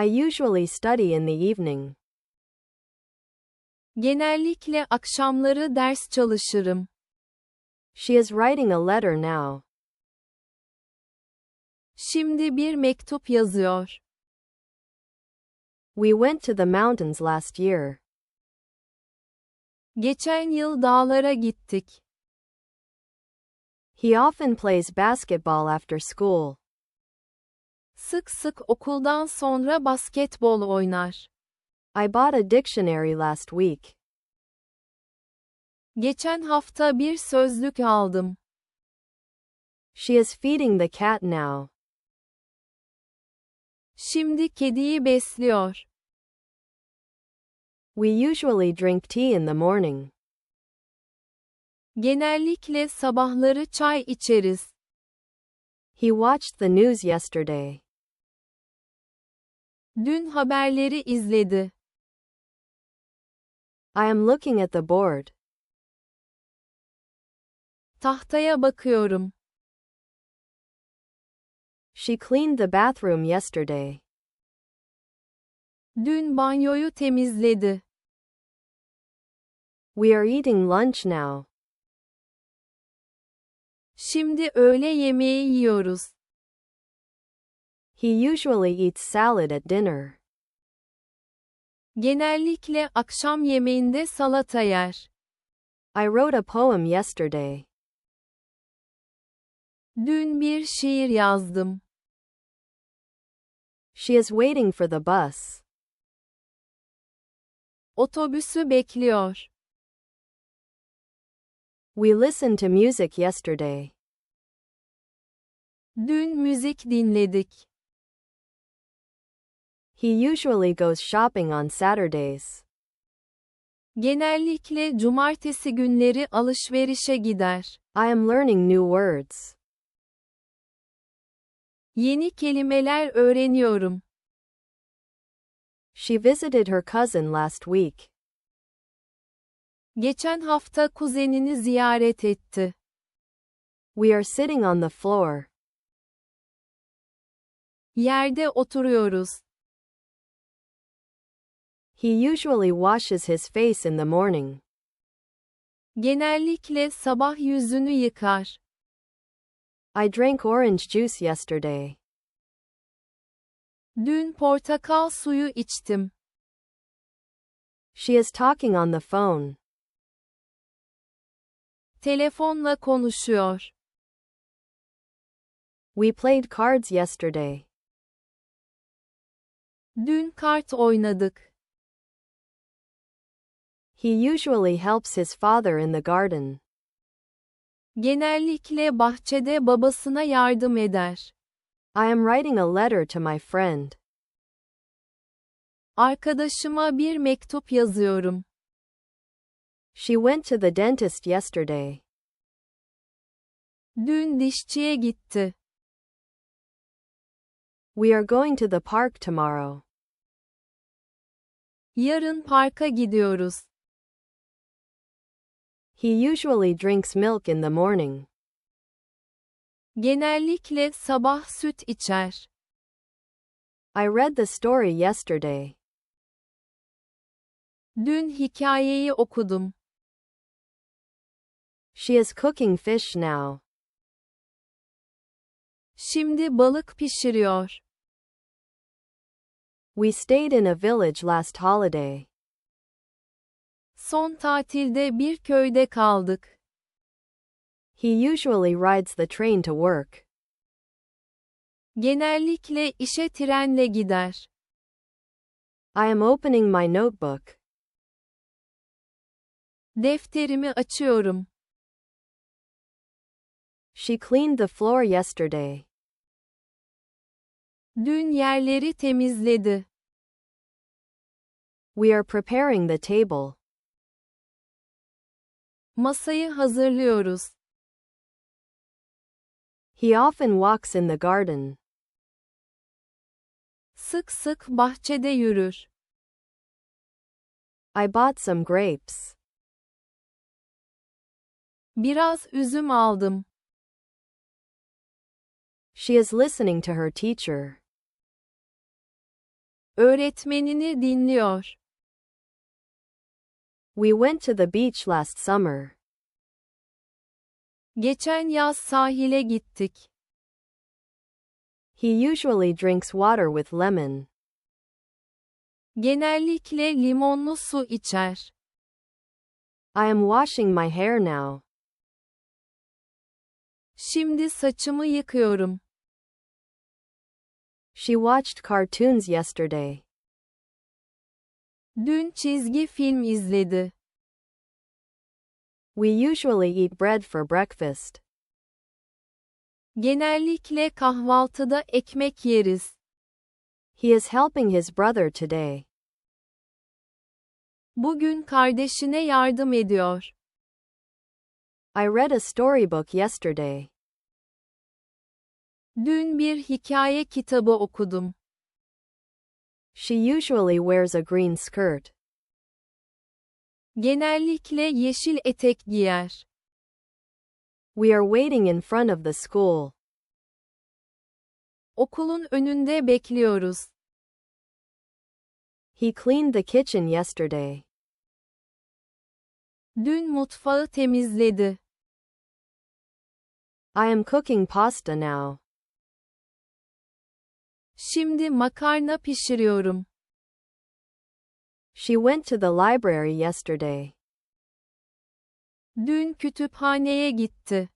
I usually study in the evening. Genellikle akşamları ders çalışırım. She is writing a letter now. Şimdi bir mektup yazıyor. We went to the mountains last year. Geçen yıl dağlara gittik. He often plays basketball after school. Sık sık okuldan sonra basketbol oynar. I bought a dictionary last week. Geçen hafta bir sözlük aldım. She is feeding the cat now. Şimdi kediyi besliyor. We usually drink tea in the morning. Genellikle sabahları çay içeriz. He watched the news yesterday. Dün haberleri izledi. I am looking at the board. Tahtaya bakıyorum. She cleaned the bathroom yesterday. Dün banyoyu temizledi. We are eating lunch now. Şimdi öğle yemeği yiyoruz. He usually eats salad at dinner. Genellikle akşam yemeğinde salata yer. I wrote a poem yesterday. Dün bir şiir yazdım. She is waiting for the bus. Otobüsü bekliyor. We listened to music yesterday. Dün müzik dinledik. He usually goes shopping on Saturdays. Genellikle cumartesi günleri alışverişe gider. I am learning new words. Yeni kelimeler öğreniyorum. She visited her cousin last week. Geçen hafta kuzenini ziyaret etti. We are sitting on the floor. Yerde oturuyoruz. He usually washes his face in the morning. Genellikle sabah yüzünü yıkar. I drank orange juice yesterday. Dün portakal suyu içtim. She is talking on the phone. Telefonla konuşuyor. We played cards yesterday. Dün kart oynadık. He usually helps his father in the garden. Genellikle bahçede babasına yardım eder. I am writing a letter to my friend. Arkadaşıma bir mektup yazıyorum. She went to the dentist yesterday. Dün dişçiye gitti. We are going to the park tomorrow. Yarın parka gidiyoruz. He usually drinks milk in the morning. Genellikle sabah süt içer. I read the story yesterday. Dün hikayeyi okudum. She is cooking fish now. Şimdi balık pişiriyor. We stayed in a village last holiday. Son tatilde bir köyde kaldık. He usually rides the train to work. Genellikle işe trenle gider. I am opening my notebook. Defterimi açıyorum. She cleaned the floor yesterday. Dün yerleri temizledi. We are preparing the table. Masayı hazırlıyoruz. He often walks in the garden. Sık sık bahçede yürür. I bought some grapes. Biraz üzüm aldım. She is listening to her teacher. Öğretmenini dinliyor. We went to the beach last summer. Geçen yaz sahile gittik. He usually drinks water with lemon. Genellikle limonlu su içer. I am washing my hair now. Şimdi saçımı yıkıyorum. She watched cartoons yesterday. Dün çizgi film izledi. We usually eat bread for breakfast. Genellikle kahvaltıda ekmek yeriz. He is helping his brother today. Bugün kardeşine yardım ediyor. I read a storybook yesterday. Dün bir hikaye kitabı okudum. She usually wears a green skirt. Genellikle yeşil etek giyer. We are waiting in front of the school. Okulun önünde bekliyoruz. He cleaned the kitchen yesterday. Dün mutfağı temizledi. I am cooking pasta now. Şimdi makarna pişiriyorum. She went to the library yesterday. Dün kütüphaneye gitti.